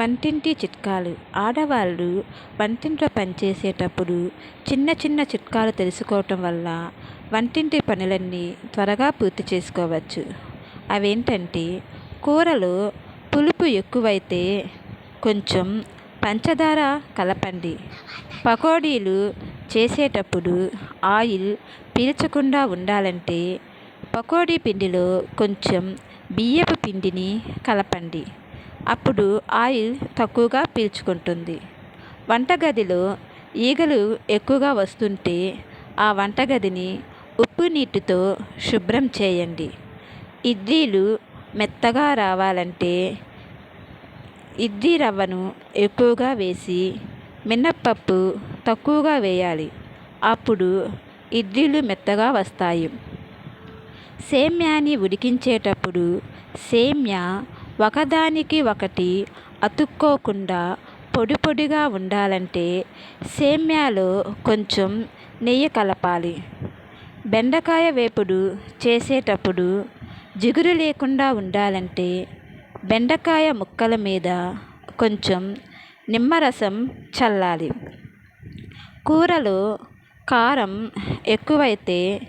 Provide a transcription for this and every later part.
వంటింటి చిట్కాలు. ఆడవాళ్ళు వంటింట్లో పనిచేసేటప్పుడు చిన్న చిన్న చిట్కాలు తెలుసుకోవటం వల్ల వంటింటి పనులన్నీ త్వరగా పూర్తి చేసుకోవచ్చు. అవేంటంటే కూరలో పులుపు ఎక్కువైతే కొంచెం పంచదార కలపండి. పకోడీలు చేసేటప్పుడు ఆయిల్ పీల్చకుండా ఉండాలంటే పకోడీ పిండిలో కొంచెం బియ్యపు పిండిని కలపండి. అప్పుడు ఆయిల్ తక్కువగా పీల్చుకుంటుంది. వంటగదిలో ఈగలు ఎక్కువగా వస్తుంటే ఆ వంటగదిని ఉప్పు నీటితో శుభ్రం చేయండి. ఇడ్లీలు మెత్తగా రావాలంటే ఇడ్లీ రవ్వను ఎక్కువగా వేసి మినప్పప్పు తక్కువగా వేయాలి. అప్పుడు ఇడ్లీలు మెత్తగా వస్తాయి. సేమ్యాని ఉడికించేటప్పుడు సేమ్యా ఒకదానికి ఒకటి అతుక్కోకుండా పొడి పొడిగా ఉండాలంటే సేమ్యాలో కొంచెం నెయ్యి కలపాలి. బెండకాయ వేపుడు చేసేటప్పుడు జిగురు లేకుండా ఉండాలంటే బెండకాయ ముక్కల మీద కొంచెం నిమ్మరసం చల్లాలి. కూరలో కారం ఎక్కువైతే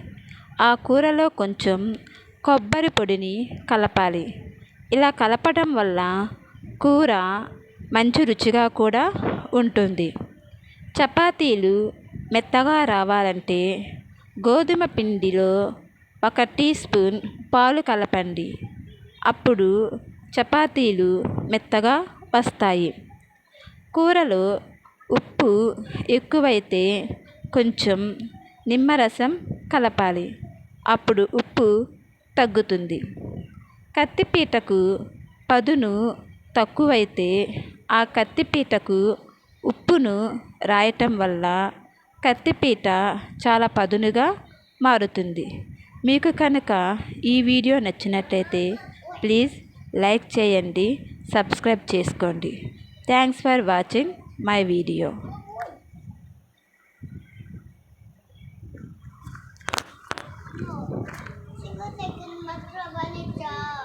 ఆ కూరలో కొంచెం కొబ్బరి పొడిని కలపాలి. ఇలా కలపడం వల్ల కూర మంచి రుచిగా కూడా ఉంటుంది. చపాతీలు మెత్తగా రావాలంటే గోధుమ పిండిలో ఒక టీ స్పూన్ పాలు కలపండి. అప్పుడు చపాతీలు మెత్తగా వస్తాయి. కూరలో ఉప్పు ఎక్కువైతే కొంచెం నిమ్మరసం కలపాలి. అప్పుడు ఉప్పు తగ్గుతుంది. కత్తిపీటకు పదును తక్కువైతే ఆ కత్తిపీటకు ఉప్పును రాయటం వల్ల కత్తిపీట చాలా పదునుగా మారుతుంది. మీకు కనుక ఈ వీడియో నచ్చినట్లయితే ప్లీజ్ లైక్ చేయండి సబ్స్క్రైబ్ చేసుకోండి. Thanks for watching my video. దగ్గర